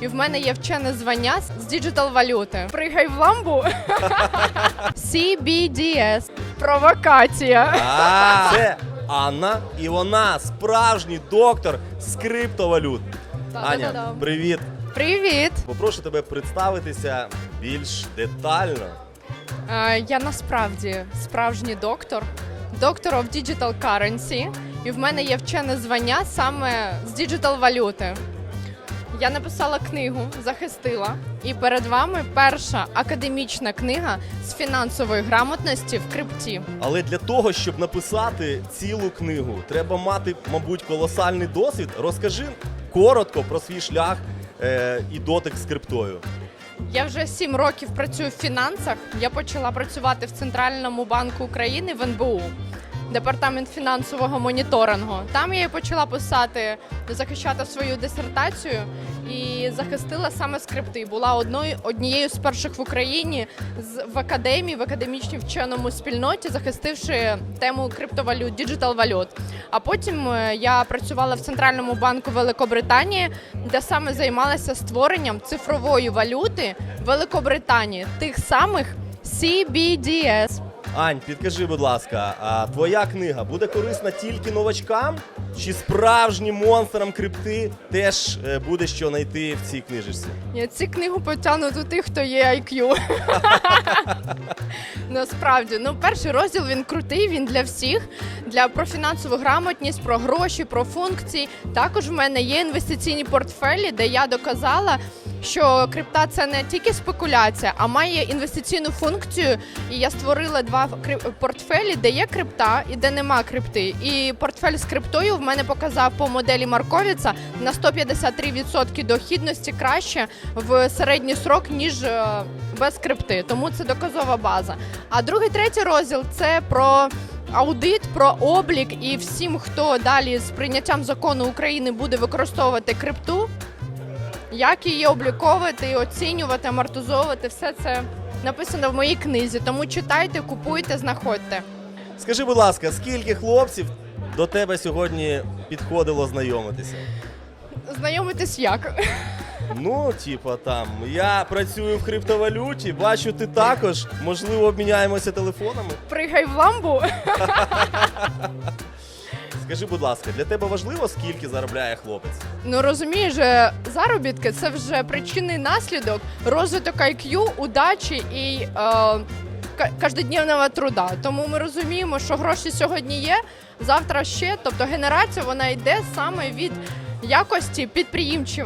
І в мене є вчене звання з діджитал валюти. Пригай в ламбу. CBDS. Провокація. А, це Анна, і вона справжній доктор з криптовалют. Аня, привіт. Привіт. Попрошу тебе представитися більш детально. Е, Я насправді справжній доктор, доктор of Digital Currency, і в мене є вчене звання саме з діджитал валюти. Я написала книгу, захистила, і перед вами перша академічна книга з фінансової грамотності в крипті. Але для того, щоб написати цілу книгу, треба мати, мабуть, колосальний досвід. Розкажи коротко про свій шлях е, і дотик з криптою. Я вже сім років працюю в фінансах. Я почала працювати в Центральному банку України в НБУ. Департамент фінансового моніторингу. Там я і почала писати, захищати свою дисертацію і захистила саме скрипти. Була одною однією з перших в Україні з в академії, в академічній вченому спільноті, захистивши тему криптовалют, діджитал валют. А потім е, я працювала в центральному банку Великобританії, де саме займалася створенням цифрової валюти Великобританії, тих самих CBDS. Ань, підкажи, будь ласка, а твоя книга буде корисна тільки новачкам? Чи справжнім монстрам крипти теж е, буде що знайти в цій книжечці? Ні, Ці книгу потягнуть у тих, хто є IQ. Насправді, ну перший розділ він крутий, він для всіх, для про фінансову грамотність, про гроші, про функції. Також в мене є інвестиційні портфелі, де я доказала, що крипта це не тільки спекуляція, а має інвестиційну функцію. І я створила два портфелі, де є крипта і де нема крипти. І портфель з криптою в мене показав по моделі Марковіца на 153% дохідності краще в середній срок, ніж е, без крипти. Тому це доказова база. А другий, третій розділ це про. Аудит про облік і всім, хто далі з прийняттям закону України буде використовувати крипту, як її обліковувати, оцінювати, амортизовувати, все це написано в моїй книзі. Тому читайте, купуйте, знаходьте. Скажи, будь ласка, скільки хлопців до тебе сьогодні підходило знайомитися? Знайомитись як? Ну, типа там, я працюю в криптовалюті, бачу, ти також. Можливо, обміняємося телефонами. Пригай в ламбу. Скажи, будь ласка, для тебе важливо, скільки заробляє хлопець? Ну розумієш, е, заробітки це вже причинний наслідок, розвиток IQ, удачі і е, ка- труда. Тому ми розуміємо, що гроші сьогодні є, завтра ще. Тобто генерація вона йде саме від якості підприємчива.